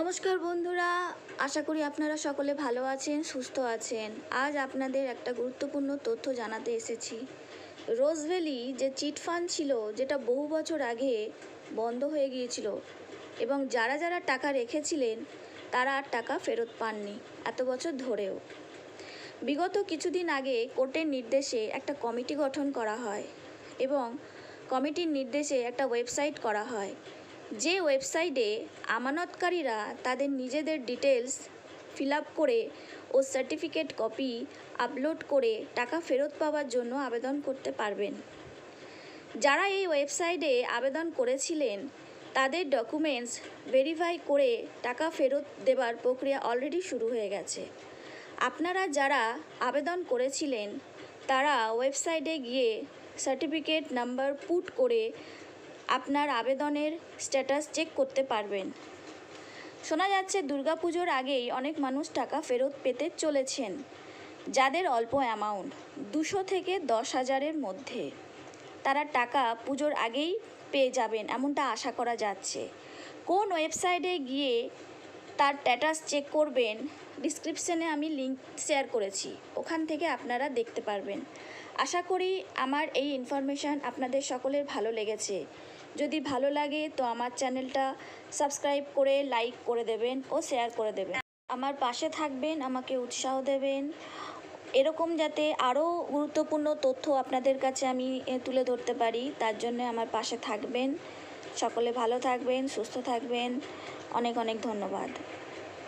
নমস্কার বন্ধুরা, আশা করি আপনারা সকলে ভালো আছেন, সুস্থ আছেন। আজ আপনাদের একটা গুরুত্বপূর্ণ তথ্য জানাতে এসেছি। রোজভ্যালি যে চিট ফান্ড ছিল, যেটা বহু বছর আগে বন্ধ হয়ে গিয়েছিল এবং যারা যারা টাকা রেখেছিলেন, তারা আর টাকা ফেরত পাননি এত বছর ধরেও। বিগত কিছুদিন আগে কোর্টের নির্দেশে একটা কমিটি গঠন করা হয় এবং কমিটির নির্দেশে একটা ওয়েবসাইট করা হয়। যে ওয়েবসাইটে আমানতকারীরা তাদের নিজেদের ডিটেলস ফিল আপ করে ও সার্টিফিকেট কপি আপলোড করে টাকা ফেরত পাওয়ার জন্য আবেদন করতে পারবেন। যারা এই ওয়েবসাইটে আবেদন করেছিলেন, তাদের ডকুমেন্টস ভেরিফাই করে টাকা ফেরত দেবার প্রক্রিয়া অলরেডি শুরু হয়ে গেছে। আপনারা যারা আবেদন করেছিলেন, তারা ওয়েবসাইটে গিয়ে সার্টিফিকেট নাম্বার পুট করে আপনার আবেদনের স্ট্যাটাস চেক করতে পারবেন। শোনা যাচ্ছে, দুর্গাপুজোর আগেই অনেক মানুষ টাকা ফেরত পেতে চলেছেন, যাদের অল্প অ্যামাউন্ট দুশো থেকে দশ হাজারের মধ্যে। তারা টাকা পুজোর আগেই পেয়ে যাবেন, এমনটা আশা করা যাচ্ছে। কোন ওয়েবসাইটে গিয়ে তার স্ট্যাটাস চেক করবেন। ডিসক্রিপশানে আমি লিঙ্ক শেয়ার করেছি। ওখান থেকে আপনারা দেখতে পারবেন। আশা করি আমার এই ইনফরমেশান আপনাদের সকলের ভালো লেগেছে। যদি ভালো লাগে তো আমার চ্যানেলটা সাবস্ক্রাইব করে লাইক করে দেবেন ও শেয়ার করে দেবেন। আমার পাশে থাকবেন, আমাকে উৎসাহ দেবেন। এরকম যাতে আরও গুরুত্বপূর্ণ তথ্য আপনাদের কাছে আমি তুলে ধরতে পারি, তার জন্য আমার পাশে থাকবেন। সকলে ভালো থাকবেন সুস্থ থাকবেন। অনেক অনেক ধন্যবাদ।